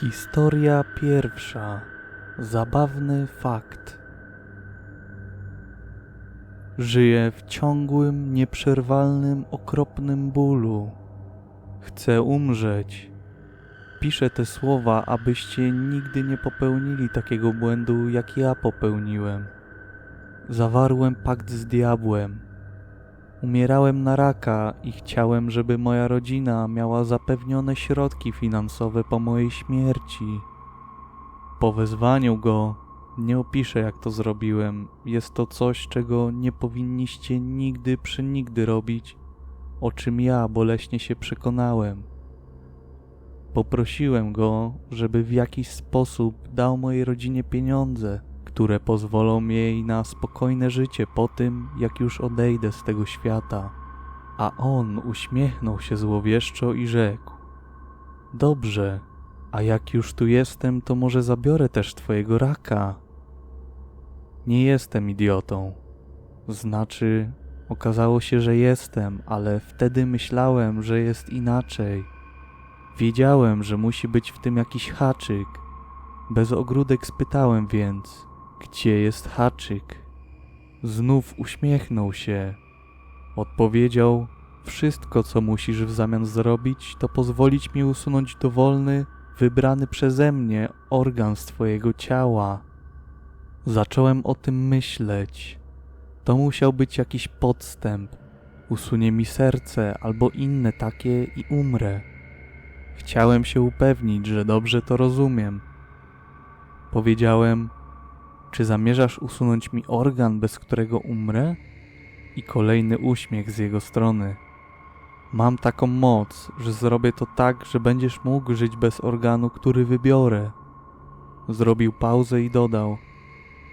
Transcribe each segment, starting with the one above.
Historia pierwsza. Zabawny fakt. Żyję w ciągłym, nieprzerwalnym, okropnym bólu. Chcę umrzeć. Piszę te słowa, abyście nigdy nie popełnili takiego błędu, jak ja popełniłem. Zawarłem pakt z diabłem. Umierałem na raka i chciałem, żeby moja rodzina miała zapewnione środki finansowe po mojej śmierci. Po wezwaniu go nie opiszę, jak to zrobiłem. Jest to coś, czego nie powinniście nigdy przenigdy robić, o czym ja boleśnie się przekonałem. Poprosiłem go, żeby w jakiś sposób dał mojej rodzinie pieniądze, które pozwolą jej na spokojne życie po tym, jak już odejdę z tego świata. A on uśmiechnął się złowieszczo i rzekł: Dobrze, a jak już tu jestem, to może zabiorę też twojego raka. Nie jestem idiotą. Znaczy, okazało się, że jestem, ale wtedy myślałem, że jest inaczej. Wiedziałem, że musi być w tym jakiś haczyk. Bez ogródek spytałem więc, gdzie jest haczyk? Znów uśmiechnął się. Odpowiedział: Wszystko, co musisz w zamian zrobić, to pozwolić mi usunąć dowolny, wybrany przeze mnie organ z twojego ciała. Zacząłem o tym myśleć. To musiał być jakiś podstęp. Usunie mi serce albo inne takie i umrę. Chciałem się upewnić, że dobrze to rozumiem. Powiedziałem: Czy zamierzasz usunąć mi organ, bez którego umrę? I kolejny uśmiech z jego strony. Mam taką moc, że zrobię to tak, że będziesz mógł żyć bez organu, który wybiorę. Zrobił pauzę i dodał: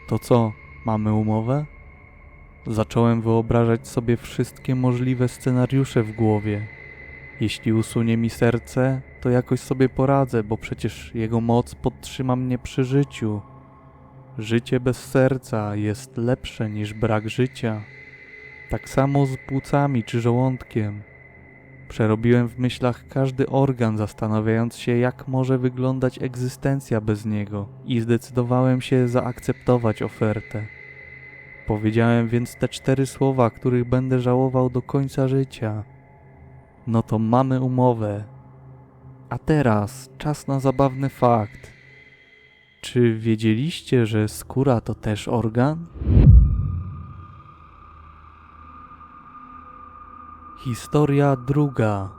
To co, mamy umowę? Zacząłem wyobrażać sobie wszystkie możliwe scenariusze w głowie. Jeśli usunie mi serce, to jakoś sobie poradzę, bo przecież jego moc podtrzyma mnie przy życiu. Życie bez serca jest lepsze niż brak życia. Tak samo z płucami czy żołądkiem. Przerobiłem w myślach każdy organ, zastanawiając się, jak może wyglądać egzystencja bez niego, i zdecydowałem się zaakceptować ofertę. Powiedziałem więc te cztery słowa, których będę żałował do końca życia. No to mamy umowę. A teraz czas na zabawny fakt. Czy wiedzieliście, że skóra to też organ? Historia druga.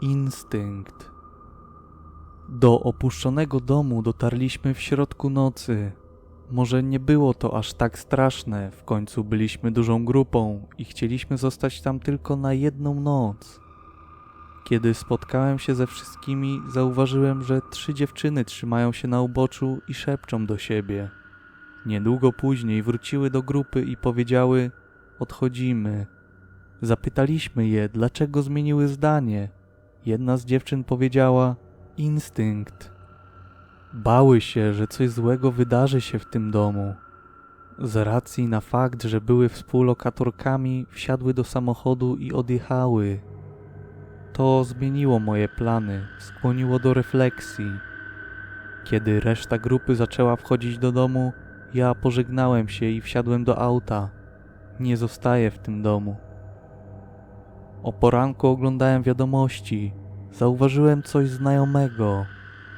Instynkt. Do opuszczonego domu dotarliśmy w środku nocy. Może nie było to aż tak straszne, w końcu byliśmy dużą grupą i chcieliśmy zostać tam tylko na jedną noc. Kiedy spotkałem się ze wszystkimi, zauważyłem, że trzy dziewczyny trzymają się na uboczu i szepczą do siebie. Niedługo później wróciły do grupy i powiedziały: Odchodzimy. Zapytaliśmy je, dlaczego zmieniły zdanie. Jedna z dziewczyn powiedziała: Instynkt. Bały się, że coś złego wydarzy się w tym domu. Z racji na fakt, że były współlokatorkami, wsiadły do samochodu i odjechały. To zmieniło moje plany, skłoniło do refleksji. Kiedy reszta grupy zaczęła wchodzić do domu, ja pożegnałem się i wsiadłem do auta. Nie zostaję w tym domu. O poranku oglądałem wiadomości. Zauważyłem coś znajomego.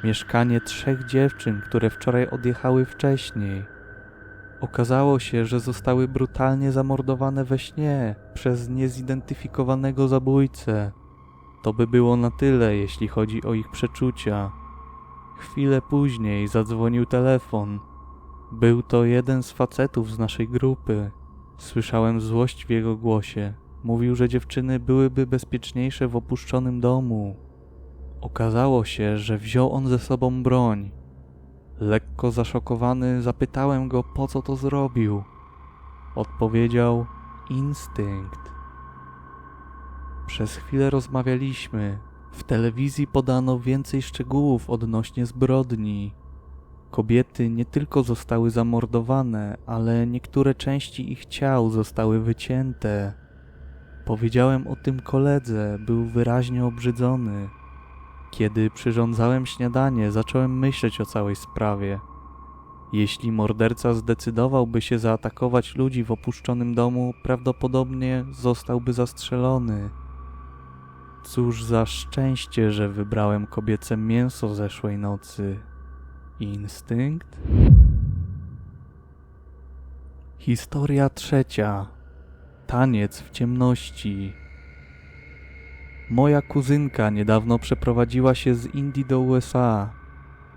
Mieszkanie trzech dziewczyn, które wczoraj odjechały wcześniej. Okazało się, że zostały brutalnie zamordowane we śnie przez niezidentyfikowanego zabójcę. To by było na tyle, jeśli chodzi o ich przeczucia. Chwilę później zadzwonił telefon. Był to jeden z facetów z naszej grupy. Słyszałem złość w jego głosie. Mówił, że dziewczyny byłyby bezpieczniejsze w opuszczonym domu. Okazało się, że wziął on ze sobą broń. Lekko zaszokowany zapytałem go, po co to zrobił. Odpowiedział: Instynkt. Przez chwilę rozmawialiśmy. W telewizji podano więcej szczegółów odnośnie zbrodni. Kobiety nie tylko zostały zamordowane, ale niektóre części ich ciał zostały wycięte. Powiedziałem o tym koledze, był wyraźnie obrzydzony. Kiedy przyrządzałem śniadanie, zacząłem myśleć o całej sprawie. Jeśli morderca zdecydowałby się zaatakować ludzi w opuszczonym domu, prawdopodobnie zostałby zastrzelony. Cóż za szczęście, że wybrałem kobiece mięso zeszłej nocy. Instynkt? Historia trzecia. Taniec w ciemności. Moja kuzynka niedawno przeprowadziła się z Indii do USA.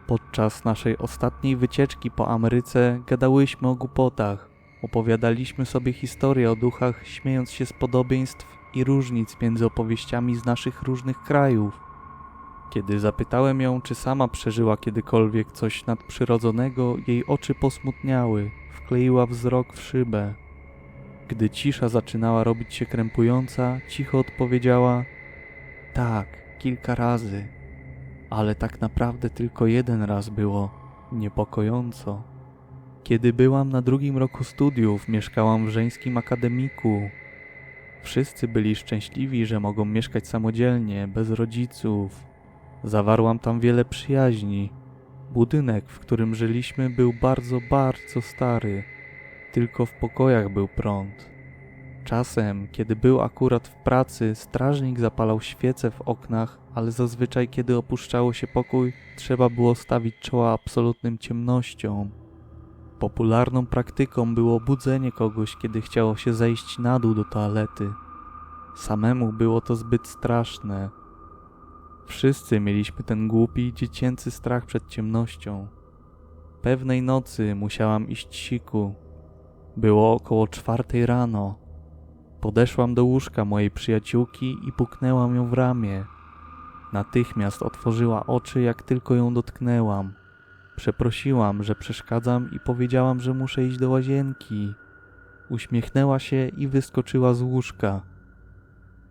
Podczas naszej ostatniej wycieczki po Ameryce gadałyśmy o głupotach. Opowiadaliśmy sobie historie o duchach, śmiejąc się z podobieństw i różnic między opowieściami z naszych różnych krajów. Kiedy zapytałem ją, czy sama przeżyła kiedykolwiek coś nadprzyrodzonego, jej oczy posmutniały, wkleiła wzrok w szybę. Gdy cisza zaczynała robić się krępująca, cicho odpowiedziała: Tak, kilka razy, ale tak naprawdę tylko jeden raz było niepokojąco. Kiedy byłam na drugim roku studiów, mieszkałam w żeńskim akademiku. Wszyscy byli szczęśliwi, że mogą mieszkać samodzielnie, bez rodziców. Zawarłam tam wiele przyjaźni. Budynek, w którym żyliśmy, był bardzo, bardzo stary. Tylko w pokojach był prąd. Czasem, kiedy był akurat w pracy, strażnik zapalał świece w oknach, ale zazwyczaj, kiedy opuszczało się pokój, trzeba było stawić czoła absolutnym ciemnościom. Popularną praktyką było budzenie kogoś, kiedy chciało się zejść na dół do toalety. Samemu było to zbyt straszne. Wszyscy mieliśmy ten głupi, dziecięcy strach przed ciemnością. Pewnej nocy musiałam iść siku. Było około czwartej rano. Podeszłam do łóżka mojej przyjaciółki i puknęłam ją w ramię. Natychmiast otworzyła oczy, jak tylko ją dotknęłam. Przeprosiłam, że przeszkadzam i powiedziałam, że muszę iść do łazienki. Uśmiechnęła się i wyskoczyła z łóżka.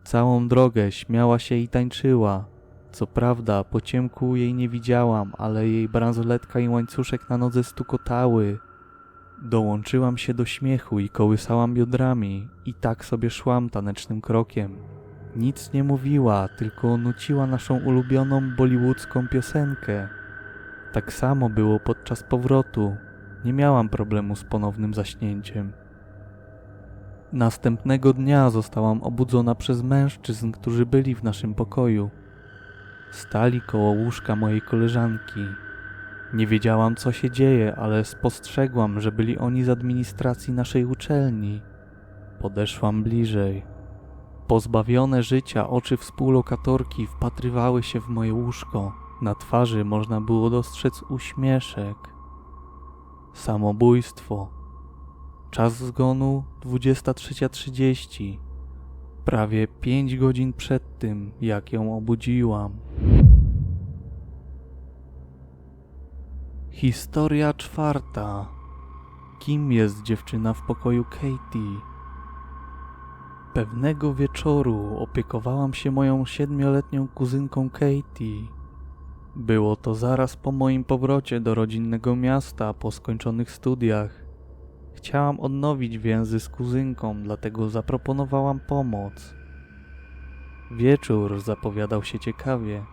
Całą drogę śmiała się i tańczyła. Co prawda, po ciemku jej nie widziałam, ale jej bransoletka i łańcuszek na nodze stukotały. Dołączyłam się do śmiechu i kołysałam biodrami i tak sobie szłam tanecznym krokiem. Nic nie mówiła, tylko nuciła naszą ulubioną bollywoodzką piosenkę. Tak samo było podczas powrotu. Nie miałam problemu z ponownym zaśnięciem. Następnego dnia zostałam obudzona przez mężczyzn, którzy byli w naszym pokoju. Stali koło łóżka mojej koleżanki. Nie wiedziałam, co się dzieje, ale spostrzegłam, że byli oni z administracji naszej uczelni. Podeszłam bliżej. Pozbawione życia oczy współlokatorki wpatrywały się w moje łóżko. Na twarzy można było dostrzec uśmieszek. Samobójstwo. Czas zgonu 23.30. Prawie 5 godzin przed tym, jak ją obudziłam. Historia czwarta. Kim jest dziewczyna w pokoju Katie? Pewnego wieczoru opiekowałam się moją siedmioletnią kuzynką Katie. Było to zaraz po moim powrocie do rodzinnego miasta po skończonych studiach. Chciałam odnowić więzy z kuzynką, dlatego zaproponowałam pomoc. Wieczór zapowiadał się ciekawie.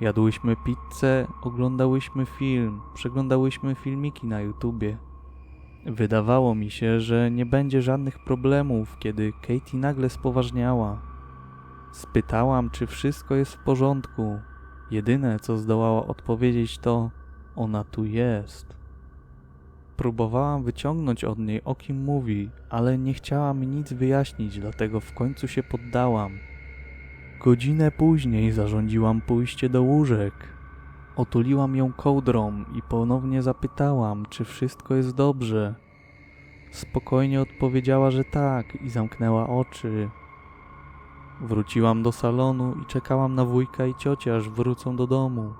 Jadłyśmy pizzę, oglądałyśmy film, przeglądałyśmy filmiki na YouTubie. Wydawało mi się, że nie będzie żadnych problemów, kiedy Katie nagle spoważniała. Spytałam, czy wszystko jest w porządku. Jedyne, co zdołała odpowiedzieć, to ona tu jest. Próbowałam wyciągnąć od niej, o kim mówi, ale nie chciała mi nic wyjaśnić, dlatego w końcu się poddałam. Godzinę później zarządziłam pójście do łóżek. Otuliłam ją kołdrą i ponownie zapytałam, czy wszystko jest dobrze. Spokojnie odpowiedziała, że tak i zamknęła oczy. Wróciłam do salonu i czekałam na wujka i ciocię, aż wrócą do domu.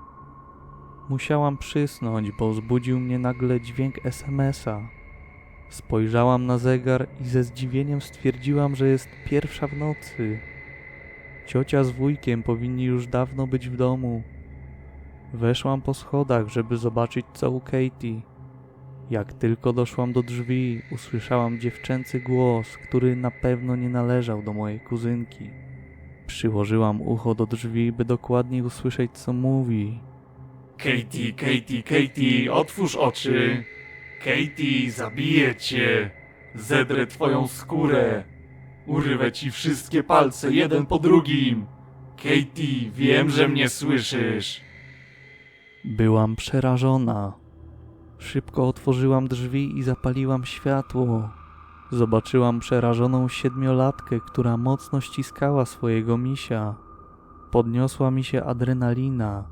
Musiałam przysnąć, bo zbudził mnie nagle dźwięk SMS-a. Spojrzałam na zegar i ze zdziwieniem stwierdziłam, że jest pierwsza w nocy. Ciocia z wujkiem powinni już dawno być w domu. Weszłam po schodach, żeby zobaczyć co u Katie. Jak tylko doszłam do drzwi, usłyszałam dziewczęcy głos, który na pewno nie należał do mojej kuzynki. Przyłożyłam ucho do drzwi, by dokładniej usłyszeć, co mówi. Katie, Katie, Katie, otwórz oczy. Katie, zabiję cię. Zedrę twoją skórę. Urwę ci wszystkie palce jeden po drugim. Katie, wiem, że mnie słyszysz. Byłam przerażona. Szybko otworzyłam drzwi i zapaliłam światło. Zobaczyłam przerażoną siedmiolatkę, która mocno ściskała swojego misia. Podniosła mi się adrenalina.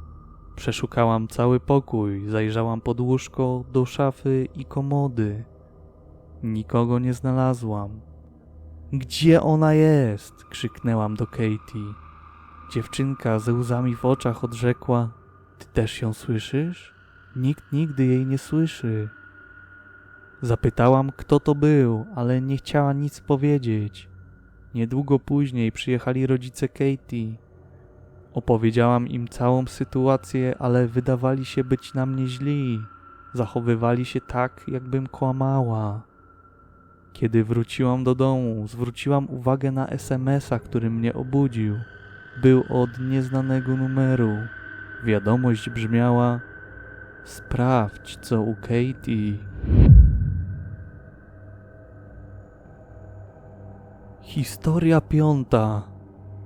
Przeszukałam cały pokój, zajrzałam pod łóżko, do szafy i komody. Nikogo nie znalazłam. Gdzie ona jest? krzyknęłam do Katie. Dziewczynka ze łzami w oczach odrzekła: Ty też ją słyszysz? Nikt nigdy jej nie słyszy. Zapytałam, kto to był, ale nie chciała nic powiedzieć. Niedługo później przyjechali rodzice Katie. Opowiedziałam im całą sytuację, ale wydawali się być na mnie źli. Zachowywali się tak, jakbym kłamała. Kiedy wróciłam do domu, zwróciłam uwagę na SMS-a, który mnie obudził. Był od nieznanego numeru. Wiadomość brzmiała: Sprawdź, co u Katie. Historia piąta.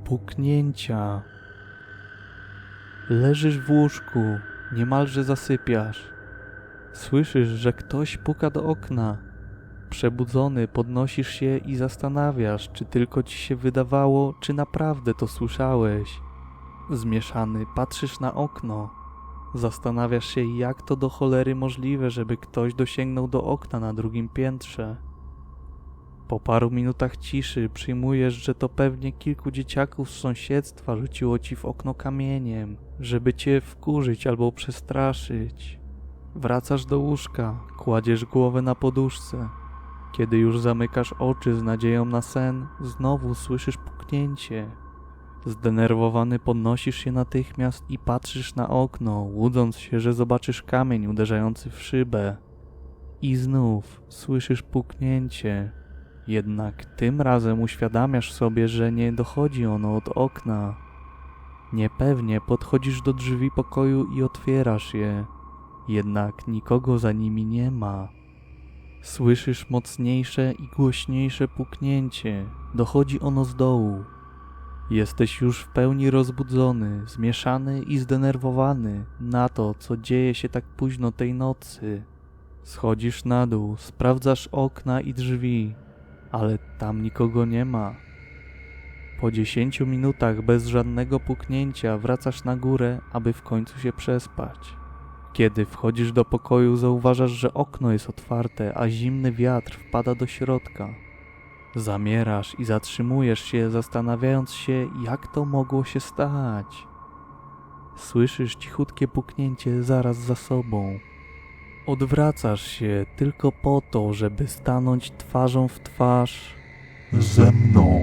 Puknięcia. Leżysz w łóżku, niemalże zasypiasz. Słyszysz, że ktoś puka do okna. Przebudzony podnosisz się i zastanawiasz, czy tylko ci się wydawało, czy naprawdę to słyszałeś. Zmieszany patrzysz na okno. Zastanawiasz się, jak to do cholery możliwe, żeby ktoś dosięgnął do okna na drugim piętrze. Po paru minutach ciszy przyjmujesz, że to pewnie kilku dzieciaków z sąsiedztwa rzuciło ci w okno kamieniem, żeby cię wkurzyć albo przestraszyć. Wracasz do łóżka, kładziesz głowę na poduszce. Kiedy już zamykasz oczy z nadzieją na sen, znowu słyszysz puknięcie. Zdenerwowany podnosisz się natychmiast i patrzysz na okno, łudząc się, że zobaczysz kamień uderzający w szybę. I znów słyszysz puknięcie. Jednak tym razem uświadamiasz sobie, że nie dochodzi ono od okna. Niepewnie podchodzisz do drzwi pokoju i otwierasz je. Jednak nikogo za nimi nie ma. Słyszysz mocniejsze i głośniejsze puknięcie. Dochodzi ono z dołu. Jesteś już w pełni rozbudzony, zmieszany i zdenerwowany na to, co dzieje się tak późno tej nocy. Schodzisz na dół, sprawdzasz okna i drzwi, ale tam nikogo nie ma. Po dziesięciu minutach bez żadnego puknięcia wracasz na górę, aby w końcu się przespać. Kiedy wchodzisz do pokoju, zauważasz, że okno jest otwarte, a zimny wiatr wpada do środka. Zamierasz i zatrzymujesz się, zastanawiając się, jak to mogło się stać. Słyszysz cichutkie puknięcie zaraz za sobą. Odwracasz się tylko po to, żeby stanąć twarzą w twarz ze mną.